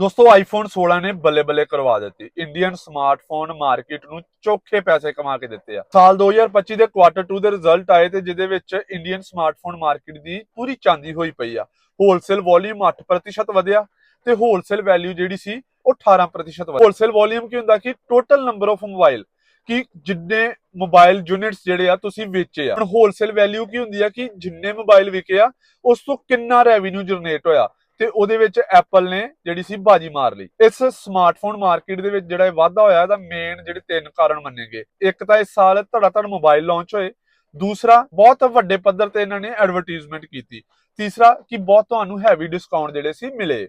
ਦੋਸਤੋ ਆਈਫੋਨ 16 ਨੇ ਬੱਲੇ ਬੱਲੇ ਕਰਵਾ ਦਿੱਤੀ। ਇੰਡੀਅਨ ਸਮਾਰਟਫੋਨ ਮਾਰਕੀਟ ਨੂੰ ਚੋਖੇ ਪੈਸੇ ਕਮਾ ਕੇ ਦਿੱਤੇ ਆ। ਸਾਲ 2025 ਦੇ ਕੁਆਟਰ 2 ਦੇ ਰਿਜ਼ਲਟ ਆਏ ਤੇ ਜਿਹਦੇ ਵਿੱਚ ਇੰਡੀਅਨ ਸਮਾਰਟਫੋਨ ਮਾਰਕੀਟ ਦੀ ਪੂਰੀ ਚਾਂਦੀ ਹੋਈ ਪਈ ਆ। ਹੋਲਸੇਲ ਵੋਲਿਊਮ 8% ਵਧਿਆ ਤੇ ਹੋਲਸੇਲ ਵੈਲਿਊ ਜਿਹੜੀ ਸੀ ਉਹ 18% ਵਧੀ ਹੋਲਸੇਲ ਵੋਲਿਊਮ ਕੀ ਹੁੰਦਾ ਕਿ ਟੋਟਲ ਨੰਬਰ ਆਫ ਮੋਬਾਈਲ ਕਿ ਜਿੰਨੇ ਮੋਬਾਈਲ ਯੂਨਿਟਸ ਜਿਹੜੇ ਆ ਤੁਸੀਂ ਵੇਚੇ ਆ। ਹੁਣ ਹੋਲਸੇਲ ਵੈਲਿਊ ਕੀ ਹੁੰਦੀ ਆ ਕਿ ਜਿੰਨੇ ਮੋਬਾਈਲ ਵਿਕੇ ਆ, ਉਸ ਤੋਂ ਕਿੰਨਾ ਰੈਵਨਿਊ ਜਨਰੇਟ ਹੋਇਆ। ਤੇ ਉਹਦੇ ਵਿੱਚ ਐਪਲ ਨੇ ਜਿਹੜੀ ਸੀ ਬਾਜੀ ਮਾਰ ਲਈ। ਇਸ ਸਮਾਰਟਫੋਨ ਮਾਰਕੀਟ ਦੇ ਵਿੱਚ ਜਿਹੜਾ ਇਹ ਵਾਧਾ ਹੋਇਆ, ਇਹਦਾ ਮੇਨ ਜਿਹੜੇ ਤਿੰਨ ਕਾਰਨ ਮੰਨੇ ਇੱਕ ਤਾਂ ਇਸ ਸਾਲ ਧੜਾ ਧੜ ਮੋਬਾਈਲ ਲਾਂਚ ਹੋਏ। ਦੂਸਰਾ, ਬਹੁਤ ਵੱਡੇ ਪੱਧਰ ਤੇ ਇਹਨਾਂ ਨੇ ਐਡਵਰਟਾਈਜ਼ਮੈਂਟ ਕੀਤੀ। ਤੀਸਰਾ, ਕਿ ਬਹੁਤ ਤੁਹਾਨੂੰ ਹੈਵੀ ਡਿਸਕਾਊਂਟ ਜਿਹੜੇ ਸੀ ਮਿਲੇ।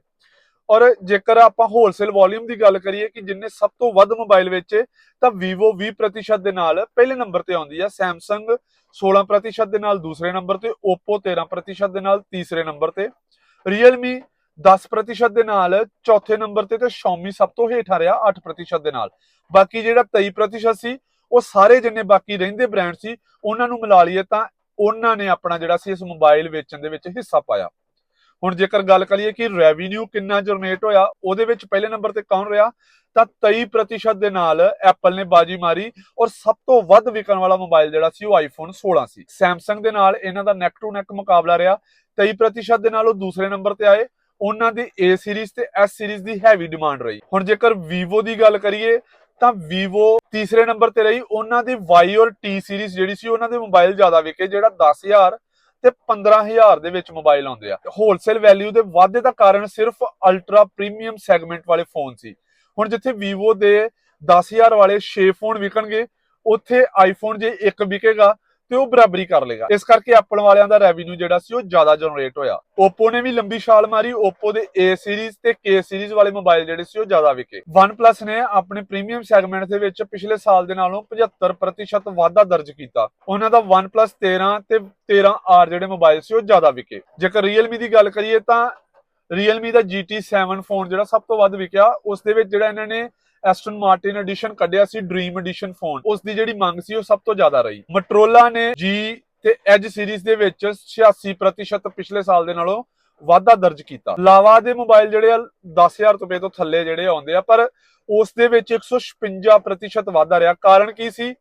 ਔਰ ਜੇਕਰ ਆਪਾਂ ਹੋਲਸੇਲ ਵੋਲਿਊਮ ਦੀ ਗੱਲ ਕਰੀਏ ਕਿ ਜਿੰਨੇ ਸਭ ਤੋਂ ਵੱਧ ਮੋਬਾਈਲ ਵੇਚੇ, ਤਾਂ Vivo 20% ਦੇ ਨਾਲ ਪਹਿਲੇ ਨੰਬਰ ਤੇ ਆਉਂਦੀ ਆ, Samsung 16% ਦੇ ਨਾਲ ਦੂਸਰੇ ਨੰਬਰ ਤੇ, Oppo 13% ਦੇ ਨਾਲ ਤੀਸਰੇ ਨੰਬਰ ਤੇ। Realme 10% ਦੇ ਨਾਲ, ਚੌਥੇ ਨੰਬਰ ਤੇ ਤੇ Xiaomi ਸਭ ਤੋਂ ਹੇਠਾਂ ਰਿਹਾ 8% ਦੇ ਨਾਲ। ਬਾਕੀ ਜਿਹੜਾ 23% ਸੀ, ਉਹ ਸਾਰੇ ਜਿੰਨੇ ਬਾਕੀ ਰਹਿੰਦੇ ਬ੍ਰਾਂਡ ਸੀ, ਉਹਨਾਂ ਨੂੰ ਮਿਲਾ ਲਈਏ ਤਾਂ ਉਹਨਾਂ ਨੇ ਆਪਣਾ ਜਿਹੜਾ ਸੀ ਇਸ ਮੋਬਾਈਲ ਵੇਚਣ ਦੇ ਵਿੱਚ ਹਿੱਸਾ ਪਾਇਆ। ਹੁਣ ਜੇਕਰ ਗੱਲ ਕਰੀਏ ਕਿ ਰੈਵਨਿਊ ਕਿੰਨਾ ਜਨਰੇਟ ਹੋਇਆ, ਉਹਦੇ ਵਿੱਚ ਪਹਿਲੇ ਨੰਬਰ ਤੇ ਕੌਣ ਰਿਹਾ? ਤਾਂ 23% ਦੇ ਨਾਲ ਐਪਲ ਨੇ ਬਾਜੀ ਮਾਰੀ ਔਰ ਸਭ ਤੋਂ ਵੱਧ ਵਿਕਣ ਵਾਲਾ ਮੋਬਾਈਲ ਜਿਹੜਾ ਸੀ ਉਹ ਆਈਫੋਨ 16 ਸੀ। ਸੈਮਸੰਗ ਦੇ ਨਾਲ ਇਹਨਾਂ ਦਾ ਨੈਕ ਟੂ ਨੈਕ ਮੁਕਾਬਲਾ ਰਿਹਾ। 23% ਦੇ ਨਾਲ ਉਹ ਦੂਸਰੇ ਨੰਬਰ ਤੇ ਆਏ। ਉਹਨਾਂ ਦੀ A ਸੀਰੀਜ਼ ਤੇ S ਸੀਰੀਜ਼ ਦੀ ਹੈਵੀ ਡਿਮਾਂਡ ਰਹੀ। ਹੁਣ ਜੇਕਰ Vivo ਦੀ ਗੱਲ ਕਰੀਏ, ਤਾਂ Vivo ਤੀਸਰੇ ਨੰਬਰ ਤੇ ਰਹੀ। ਉਹਨਾਂ ਦੀ Y ਔਰ T ਸੀਰੀਜ਼ ਜਿਹੜੀ ਸੀ, ਉਹਨਾਂ ਦੇ ਮੋਬਾਈਲ ਜ਼ਿਆਦਾ ਵਿਕੇ, ਜਿਹੜਾ 10000 ਤੇ 15000 ਦੇ ਵਿੱਚ ਮੋਬਾਈਲ ਆਉਂਦੇ ਆ। ਹੋਲਸੇਲ ਵੈਲਿਊ ਦੇ ਵਾਧੇ ਦਾ ਕਾਰਨ ਸਿਰਫ ਅਲਟਰਾ ਪ੍ਰੀਮੀਅਮ ਸੈਗਮੈਂਟ ਵਾਲੇ ਫੋਨ ਸੀ। ਹੁਣ ਜਿੱਥੇ Vivo ਦੇ 10000 ਵਾਲੇ 6 ਫੋਨ ਵਿਕਣਗੇ, ਉੱਥੇ ਆਈਫੋਨ ਜੇ ਇੱਕ ਵਿਕੇਗਾ ਤੇ ਉਹ ਬਰਾਬਰੀ ਕਰ ਲੇਗਾ ਇਸ ਕਰਕੇ ਐਪਲ ਵਾਲਿਆਂ ਦਾ ਰੈਵਨਿਊ ਜਿਹੜਾ ਸੀ ਉਹ ਜ਼ਿਆਦਾ ਜਨਰੇਟ ਹੋਇਆ। Oppo ਨੇ ਵੀ ਲੰਬੀ ਛਾਲ ਮਾਰੀ, Oppo ਦੇ A ਸੀਰੀਜ਼ ਤੇ K ਸੀਰੀਜ਼ ਵਾਲੇ ਮੋਬਾਈਲ ਜਿਹੜੇ ਸੀ ਉਹ ਜ਼ਿਆਦਾ ਵਿਕੇ। OnePlus ਨੇ ਆਪਣੇ ਪ੍ਰੀਮੀਅਮ ਸੈਗਮੈਂਟ ਦੇ ਵਿੱਚ ਪਿਛਲੇ ਸਾਲ ਦੇ ਨਾਲੋਂ 75% ਵਾਧਾ ਦਰਜ ਕੀਤਾ। ਉਹਨਾਂ ਦਾ OnePlus 13 ਤੇ 13R ਜਿਹੜੇ ਮੋਬਾਈਲ ਸੀ ਉਹ ਜ਼ਿਆਦਾ ਵਿਕੇ। ਜੇਕਰ Realme ਦੀ ਗੱਲ ਕਰੀਏ ਤਾਂ Realme ਦਾ GT7 ਫੋਨ ਜਿਹੜਾ ਸਭ ਤੋਂ ਵੱਧ ਵਿਕਿਆ, ਉਸ ਦੇ ਵਿੱਚ ਜਿਹੜਾ ਇਹਨਾਂ ਨੇ ਐਸਟਨ ਮਾਰਟਿਨ ਐਡੀਸ਼ਨ ਕੱਢਿਆ ਸੀ ਡ੍ਰੀਮ ਐਡੀਸ਼ਨ ਫੋਨ ਉਸ ਦੀ ਜਿਹੜੀ ਮੰਗ ਸੀ, ਉਹ ਸਭ ਤੋਂ ਜ਼ਿਆਦਾ ਰਹੀ। ਮਟਰੋਲਾ ਨੇ G ਤੇ ਐਜ ਸੀਰੀਜ਼ ਦੇ ਵਿੱਚ 86% ਪਿਛਲੇ ਸਾਲ ਦੇ ਨਾਲੋਂ ਵਾਧਾ ਦਰਜ ਕੀਤਾ। ਲਾਵਾ ਦੇ ਮੋਬਾਈਲ ਜਿਹੜੇ 10000 ਰੁਪਏ ਤੋਂ ਥੱਲੇ ਜਿਹੜੇ ਆਉਂਦੇ ਆ, ਪਰ ਉਸ ਦੇ ਵਿੱਚ 156% ਵਾਧਾ ਰਿਹਾ। ਕਾਰਨ ਕੀ ਸੀ?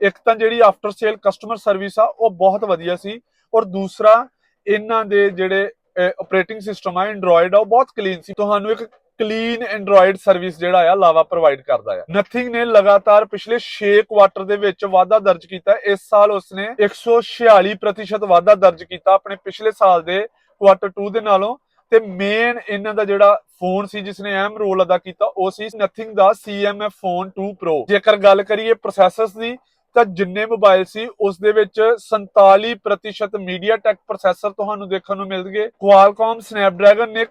ਇੱਕ ਤਾਂ ਜਿਹੜੀ ਆਫਟਰ ਸੇਲ ਕਸਟਮਰ ਸਰਵਿਸ ਆ, ਉਹ ਬਹੁਤ ਵਧੀਆ ਸੀ। ਔਰ ਦੂਸਰਾ, ਇਹਨਾਂ ਦੇ ਜਿਹੜੇ ਆਪਰੇਟਿੰਗ ਸਿਸਟਮ ਆ ਐਂਡਰੋਇਡ ਆ, ਉਹ ਬਹੁਤ ਕਲੀਨ ਸੀ। ਤੁਹਾਨੂੰ ਇੱਕ ਕਲੀਨ ਐਂਡਰੋਇਡ ਸਰਵਿਸ ਜਿਹੜਾ ਆ ਲਾਵਾ ਪ੍ਰੋਵਾਈਡ ਕਰਦਾ ਆ। ਨਥਿੰਗ ਨੇ ਲਗਾਤਾਰ ਪਿਛਲੇ 6 ਕੁਆਟਰ ਦੇ ਵਿੱਚ ਵਾਧਾ ਦਰਜ ਕੀਤਾ। ਇਸ ਸਾਲ ਉਸਨੇ 146% ਵਾਧਾ ਦਰਜ ਕੀਤਾ ਆਪਣੇ ਪਿਛਲੇ ਸਾਲ ਦੇ ਕੁਆਟਰ 2 ਦੇ ਨਾਲੋਂ। ਤੇ ਮੇਨ ਇਹਨਾਂ ਦਾ ਜਿਹੜਾ ਫੋਨ ਸੀ ਜਿਸ ਨੇ ਅਹਿਮ ਰੋਲ ਅਦਾ ਕੀਤਾ, ਉਹ ਸੀ ਨਥਿੰਗ ਦਾ CMF ਫੋਨ 2 Pro ਜੇਕਰ ਗੱਲ ਕਰੀਏ ਪ੍ਰੋਸੈਸਰਸ ਦੀ ਤਾਂ ਜਿੰਨੇ ਮੋਬਾਈਲ ਸੀ ਉਸ ਦੇ ਵਿੱਚ 47% MediaTek ਪ੍ਰੋਸੈਸਰ ਤੁਹਾਨੂੰ ਦੇਖਣ ਨੂੰ ਮਿਲਣਗੇ। Qualcomm, Snapdragon ਨੇ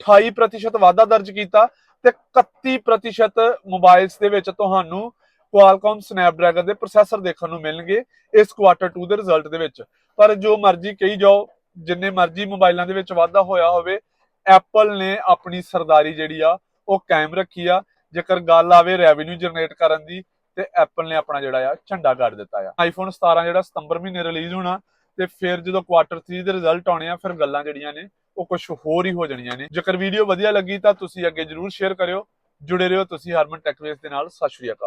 28% ਵਾਧਾ ਦਰਜ ਕੀਤਾ ਤੇ 31% ਮੋਬਾਈਲਸ ਦੇ ਵਿੱਚ ਤੁਹਾਨੂੰ Qualcomm, Snapdragon ਦੇ ਪ੍ਰੋਸੈਸਰ ਦੇਖਣ ਨੂੰ ਮਿਲਣਗੇ ਇਸ ਕੁਆਟਰ 2 ਦੇ ਰਿਜ਼ਲਟ ਦੇ ਵਿੱਚ। ਪਰ ਜੋ ਮਰਜ਼ੀ ਕਹੀ ਜਾਓ, ਜਿੰਨੇ ਮਰਜ਼ੀ ਮੋਬਾਈਲਾਂ ਦੇ ਵਿੱਚ ਵਾਧਾ ਹੋਇਆ ਹੋਵੇ ਐਪਲ ਨੇ ਆਪਣੀ ਸਰਦਾਰੀ ਜਿਹੜੀ ਆ, ਉਹ ਕਾਇਮ ਰੱਖੀ ਆ। ਜੇਕਰ ਗੱਲ ਆਵੇ ਰੈਵਨਿਊ ਜਨਰੇਟ ਕਰਨ ਦੀ ਤੇ ਐਪਲ ਨੇ ਆਪਣਾ ਜਿਹੜਾ ਆ, ਝੰਡਾ ਗੱਡ ਦਿੱਤਾ ਆ। ਆਈਫੋਨ 17 ਜਿਹੜਾ ਸਤੰਬਰ ਮਹੀਨੇ ਰਿਲੀਜ਼ ਹੋਣਾ, ਤੇ ਫਿਰ ਜਦੋਂ ਕੁਆਟਰ 3 ਦੇ ਰਿਜ਼ਲਟ ਆਉਣੇ ਆ, ਫਿਰ ਗੱਲਾਂ ਜਿਹੜੀਆਂ ਨੇ, ਉਹ ਕੁਝ ਹੋਰ ਹੀ ਹੋ ਜਾਣੀਆਂ ਨੇ। ਜੇਕਰ ਵੀਡੀਓ ਵਧੀਆ ਲੱਗੀ ਤਾਂ ਤੁਸੀਂ ਅੱਗੇ ਜਰੂਰ ਸ਼ੇਅਰ ਕਰਿਓ। ਜੁੜੇ ਰਹੋ ਤੁਸੀਂ ਹਰਮਨ ਟੈਕਵੇਸ ਦੇ ਨਾਲ। ਸਤਿ ਸ਼੍ਰੀ ਅਕਾਲ।